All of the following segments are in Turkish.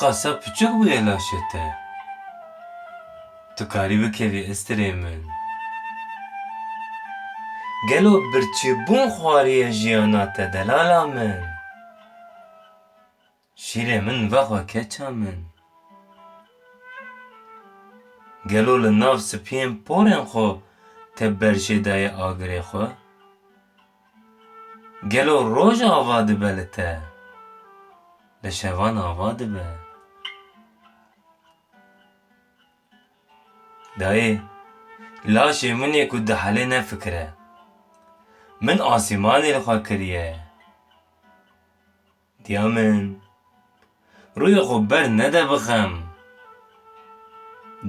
qasa piçuk bûye laşê te. Tu karî bikevî estirê min. Gelo birçîbûn xwariye jiyana te delala min. Şîrê min vexwe keça min. Gelo li nav spiyên porên xwe te berjê daye agirê xwe. Gelo roj ava dibe li te. Li şevan ava dibe. Dayê, laşê min ê ku di helê nefikire. Min asîmanê li xwe kiriye. Diya min, rûyê xwe ber nede bixem.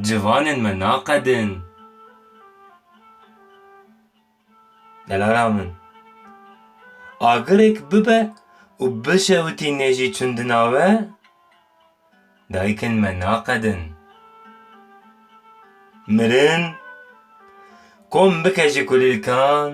Civanên me naqedin. Agirêk bibe û bişewitî nêjî çûndina we, dayikên me naqedin. Mirin, kom bike ji kulîlkan,